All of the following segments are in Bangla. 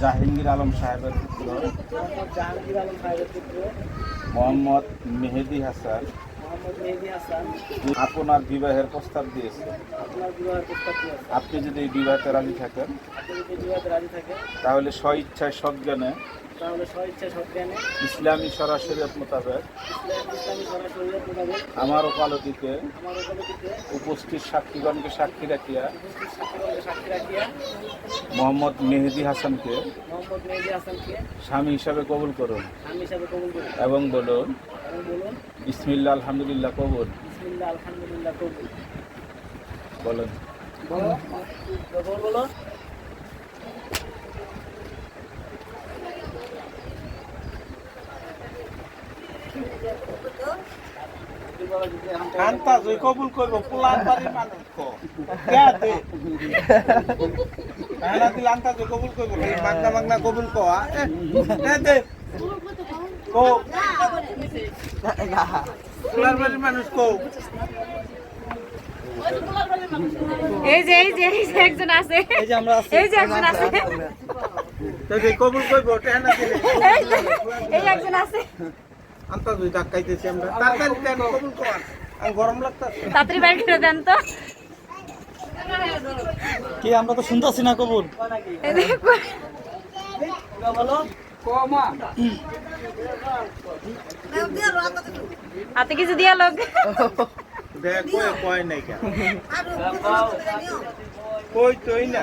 জাহাঙ্গীর আলম সাহেবের পুত্র। মোহাম্মদ জাহাঙ্গীর আলম সাহেবের পুত্র মোহাম্মদ মেহেদি হাসান। আপনার বিবাহের প্রস্তাব দিয়েছে। আপনি যদি এই বিবাহতে রাজি থাকেন তাহলে স্ব ইচ্ছায় সজ্ঞানে তাহলে স্বইচ্ছা সজ্ঞানে। ইসলামী সরাসরি মোতাবেক ইসলামী সরাসরি মোতাবেক আমার ওকালতিতে আমার ওকালতিতে উপস্থিত সাক্ষীগণকে সাক্ষী রাখিয়া উপস্থিত সাক্ষী রাখিয়া মোহাম্মদ মেহেদি হাসানকে মোহাম্মদ মেহেদি হাসানকে স্বামী হিসাবে কবুল করুন স্বামী হিসাবে কবুল করি এবং বলুন এবং বলুন ইসমিল্লা আলহামদুলিল্লাহ কবুল। বিসমিল্লাহ আলহামদুলিল্লাহ কবুল। বলেন। বলো বলো। বলো আন্তা জয় কবুল করব পুলান বাড়ির মানুষ কো। দে? আনা দিল আন্তা জয় কবুল করব এই মাগনা মাগনা কবুল কো দে দে। কো পুলান বাড়ির মানুষ কো। এই যে এই যে এই যে একজন আছে। এই যে আমরা আছি। এই যে একজন আছে। তো কবুল করব টেনা দিলে এই একজন আছে। আন্তা জয় ডাকাইতেছি আমরা। তাড়াতাড়ি টেন কবুল কো আর গরম লাগতাছে। তাড়াতাড়ি বের করে দেন তো। কি আমরা তো শুনতাছি না কবুল। বলো হাতে কিছু দিয়া লোক। দেখ কই নাই কই তোই না।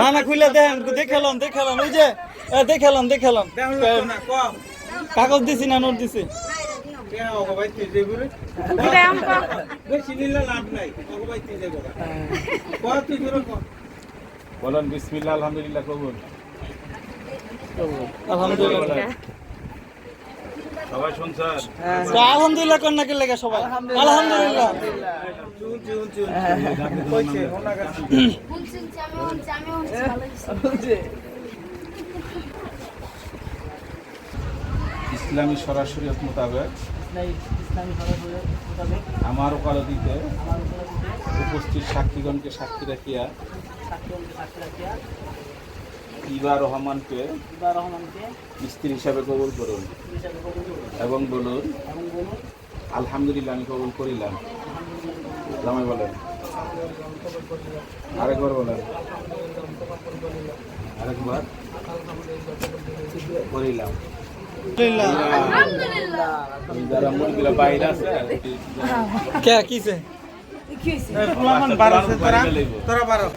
না না খুলে দেন দেখালাম দেখালাম ওই যে দেখালাম দেখালাম। কাগজ দিছি না নোট দিছি। বলেন বিসমিল্লা আলহামদুলিল্লাহ কবুল। আলহামদুলিল্লাহ। সবাই শুনছেন আলহামদুলিল্লাহ লেগে সবাই? আলহামদুলিল্লাহ। ইসলামী সরাসরি মোতাবেক ইসলামী সরাসরি মোতাবেক। আমার ওকালতিতে উপস্থিত সাক্ষীগণকে সাক্ষী রাখিয়া ইবা রহমানকে ইবা রহমানকে স্ত্রী হিসাবে কবুল করুন। হিসাবে কবুল এবং বলুন আলহামদুলিল্লাহ আমি কবুল করিলাম। জামাই বলেন। আরেকবার বলেন। আরেকবার করিলাম। যারা মুরগিলা বাইরে আছে কে কিছে কি হইছে বারো তোরা তোরা বারো।